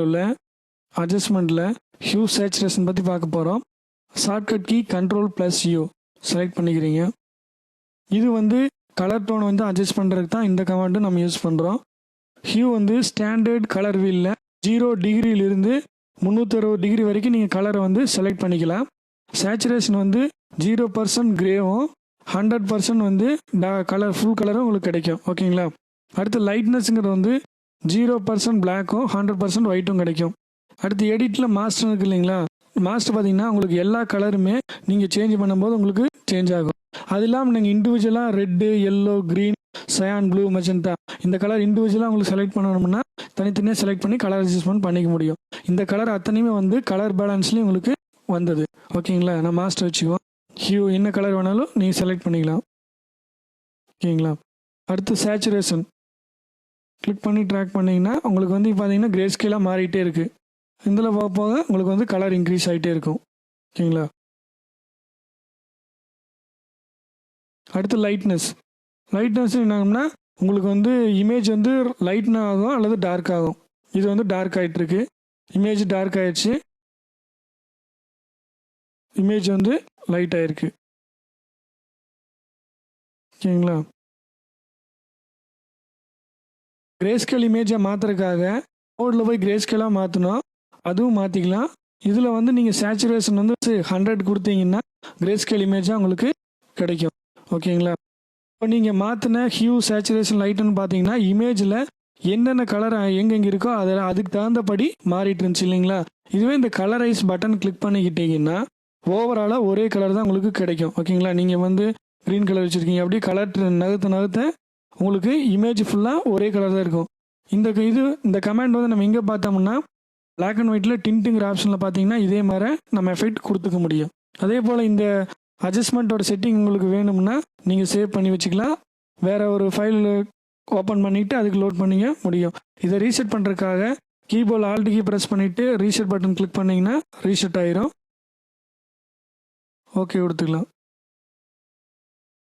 உள்ள அட்ஜஸ்ட்மெண்ட்டில் Hugh saturation பற்றி பார்க்க போகிறோம் shortcut key control plus U select பண்ணிக்கிறீங்க. இது வந்து கலர் டோன் வந்து அட்ஜஸ்ட் பண்ணுறதுக்கு தான் இந்த கமாண்டு நம்ம யூஸ் பண்ணுறோம் ஹியூ வந்து ஸ்டாண்டர்ட் கலர் வீலில் ஜீரோ டிகிரியிலிருந்து முந்நூற்றறுபது டிகிரி வரைக்கும் நீங்கள் கலரை வந்து செலக்ட் பண்ணிக்கலாம். சேச்சுரேஷன் வந்து ஜீரோ பர்சன்ட் கிரேவும் ஹண்ட்ரட் பர்சன்ட் வந்து கலர் ஃபுல் கலரும் உங்களுக்கு கிடைக்கும். ஓகேங்களா அடுத்து லைட்னஸ்ங்கிறது வந்து ஜீரோ பர்சன்ட் பிளாக்கும் ஹண்ட்ரட் பர்சன்ட் ஒயிட்டும் கிடைக்கும். அடுத்து எடிட்டில் மாஸ்டர் இருக்கு இல்லைங்களா? மாஸ்டர் பார்த்தீங்கன்னா உங்களுக்கு எல்லா கலருமே நீங்கள் சேஞ்ச் பண்ணும்போது உங்களுக்கு சேஞ்ச் ஆகும். அது இல்லாமல் நீங்கள் இண்டிவிஜுவலாக red yellow green cyan blue magenta இந்த கலர் இண்டிவிஜுவலாக உங்களுக்கு செலக்ட் பண்ணணும்னா தனித்தனியாக செலக்ட் பண்ணி கலர் அட்ஜஸ்ட்மெண்ட் பண்ணிக்க முடியும். இந்த கலர் அத்தனையுமே வந்து கலர் பேலன்ஸ்லேயும் உங்களுக்கு வந்தது. ஓகேங்களா? நான் மாஸ்டர் வச்சுக்குவோம் ஹியூ என்ன கலர் வேணாலும் நீங்கள் செலக்ட் பண்ணிக்கலாம். ஓகேங்களா? அடுத்து சேச்சுரேஷன் கிளிக் பண்ணி ட்ராக் பண்ணிங்கன்னா உங்களுக்கு வந்து பார்த்தீங்கன்னா கிரே ஸ்கேலாக மாறிட்டே இருக்குது இதில் போக போக உங்களுக்கு வந்து கலர் இன்க்ரீஸ் ஆகிட்டே இருக்கும். ஓகேங்களா அடுத்து லைட்னஸ் லைட்னஸ் என்னங்கன்னா உங்களுக்கு வந்து இமேஜ் வந்து லைட்னா ஆகும் அல்லது டார்க் ஆகும். இது வந்து டார்க் ஆகிட்டுருக்கு இமேஜ் டார்க் ஆகிடுச்சு இமேஜ் வந்து லைட் ஆகிருக்கு ஓகேங்களா கிரேஸ்கேல் இமேஜை மாற்றுறதுக்காக மோடில் போய் கிரேஸ்கேலாக மாற்றணும் அதுவும் மாற்றிக்கலாம் இதில் வந்து நீங்கள் சேச்சுரேஷன் வந்து ஹண்ட்ரட் கொடுத்தீங்கன்னா கிரேஸ்கேல் இமேஜாக உங்களுக்கு கிடைக்கும். ஓகேங்களா இப்போ நீங்கள் மாற்றின ஹியூ சேச்சுரேஷன் லைட்டுன்னு பார்த்தீங்கன்னா இமேஜில் என்னென்ன கலர் எங்கெங்கே இருக்கோ அதில் அதுக்கு தகுந்தபடி மாறிட்டு இருந்துச்சு இல்லைங்களா? இதுவே இந்த கலரைஸ் பட்டன் கிளிக் பண்ணிக்கிட்டீங்கன்னா ஓவராலாக ஒரே கலர் தான் உங்களுக்கு கிடைக்கும். ஓகேங்களா நீங்கள் வந்து க்ரீன் கலர் வச்சுருக்கீங்க. அப்படியே கலர் நகர்த்த நகர்த்த உங்களுக்கு இமேஜ் ஃபுல்லாக ஒரே கலர் தான் இருக்கும். இந்த க- இது இந்த கமெண்ட் வந்து நம்ம எங்கே பார்த்தோம்னா பிளாக் அண்ட் ஒயிட்டில் டின்ட்டுங்கிற ஆப்ஷனில் பார்த்தீங்கன்னா இதே மாதிரி நம்ம எஃபெக்ட் கொடுத்துக்க முடியும். அதே போல் இந்த அட்ஜஸ்ட்மெண்ட்டோட செட்டிங் உங்களுக்கு வேணும்னா நீங்கள் சேவ் பண்ணி வச்சுக்கலாம். வேறு ஒரு ஃபைல் ஓப்பன் பண்ணிவிட்டு அதுக்கு லோட் பண்ணிக்க முடியும். இதை ரீசெட் பண்ணுறதுக்காக கீபோர்டில் ஆல்ட் கீ ப்ரெஸ் பண்ணிவிட்டு ரீசெட் பட்டன் கிளிக் பண்ணிங்கன்னா ரீசெட் ஆயிரும். ஓகே கொடுத்துக்கலாம்.